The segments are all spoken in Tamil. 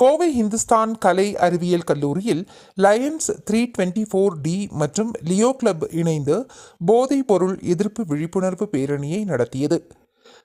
கோவை இந்துஸ்தான் கலை அறிவியல் கல்லூரியில் Lions three twenty four D மற்றும் லியோ கிளப் இணைந்து போதைப் பொருள் எதிர்ப்பு விழிப்புணர்வு பேரணியை நடத்தியது.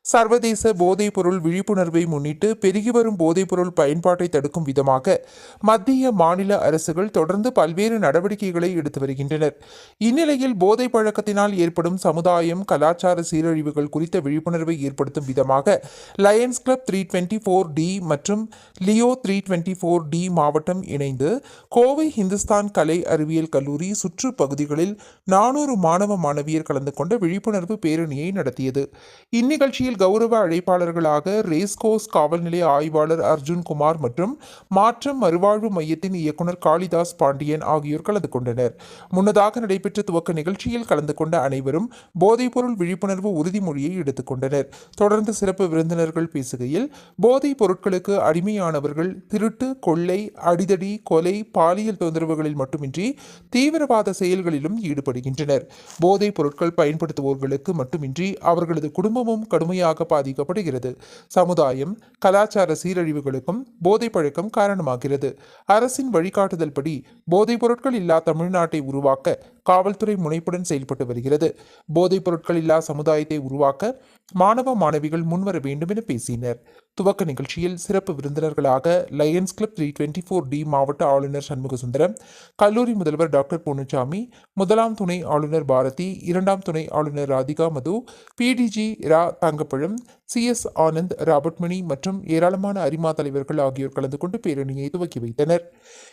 சர்வதேச போதைப்பொருள் விழிப்புணர்வை முன்னிட்டு பெருகி வரும் போதைப்பொருள் பயன்பாட்டை தடுக்கும் விதமாக மத்திய மாநில அரசுகள் தொடர்ந்து பல்வேறு நடவடிக்கைகளை எடுத்து வருகின்றனர். இந்நிலையில் போதை பழக்கத்தினால் ஏற்படும் சமுதாயம் கலாச்சார சீரழிவுகள் குறித்த விழிப்புணர்வை ஏற்படுத்தும் விதமாக Lions club three twenty four D மற்றும் Leo three twenty four D மாவட்டம் இணைந்து கோவை இந்துஸ்தான் கலை அறிவியல் கல்லூரி சுற்று பகுதிகளில் நானூறு மாணவ மாணவியர் கலந்து கொண்ட விழிப்புணர்வு பேரணியை நடத்தியது. இந்நிகழ்ச்சி நிகழ்ச்சியில் கௌரவ அழைப்பாளர்களாக ரேஸ்கோஸ் காவல் நிலைய ஆய்வாளர் அர்ஜுன் குமார் மற்றும் மாற்றம் மறுவாழ்வு மையத்தின் இயக்குனர் காளிதாஸ் பாண்டியன் ஆகியோர் கலந்து கொண்டனர். முன்னதாக நடைபெற்ற துவக்க நிகழ்ச்சியில் கலந்து கொண்ட அனைவரும் போதைப்பொருள் விழிப்புணர்வு உறுதிமொழியை எடுத்துக்கொண்டனர் தொடர்ந்து சிறப்பு விருந்தினர்கள் பேசுகையில் போதைப் பொருட்களுக்கு அடிமையானவர்கள் திருட்டு கொள்ளை அடிதடி கொலை பாலியல் தொந்தரவுகளில் மட்டுமின்றி தீவிரவாத செயல்களிலும் ஈடுபடுகின்றனர். போதைப் பொருட்கள் பயன்படுத்துவோர்களுக்கு மட்டுமின்றி அவர்களது குடும்பமும் கடுமையாக பாதிக்கப்படுகிறது சமுதாயம் கலாச்சார சீரழிவுகளுக்கும் போதை பழக்கம் காரணமாகிறது. அரசின் வழிகாட்டுதல் படி போதைப் பொருட்கள் இல்லா தமிழ்நாட்டை உருவாக்க காவல்துறை முனைப்புடன் செயல்பட்டு வருகிறது. போதைப் பொருட்கள் இல்லா சமுதாயத்தை உருவாக்க மாணவ மாணவிகள் முன்வர வேண்டும் என பேசினர். துவக்க நிகழ்ச்சியில் சிறப்பு விருந்தினர்களாக Lions club three twenty four D மாவட்ட ஆளுநர் சண்முகசுந்தரம் கல்லூரி முதல்வர் டாக்டர் பொன்னுச்சாமி முதலாம் துணை ஆளுநர் பாரதி இரண்டாம் துணை ஆளுநர் ராதிகா மது பிடிஜி ரா Thangapazham C S Anand Robert Mani மற்றும் ஏராளமான அரிமா தலைவர்கள் ஆகியோர் கலந்து கொண்டு பேரணியை துவக்கி வைத்தனர்.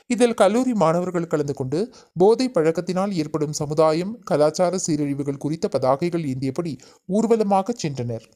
இதில் கல்லூரி மாணவர்கள் கலந்து கொண்டு போதை பழக்கத்தினால் ஏற்படும் சமுதாயம் கலாச்சார சீரழிவுகள் குறித்த பதாகைகள் ஏந்தியபடி ஊர்வலமாக சென்றனர்.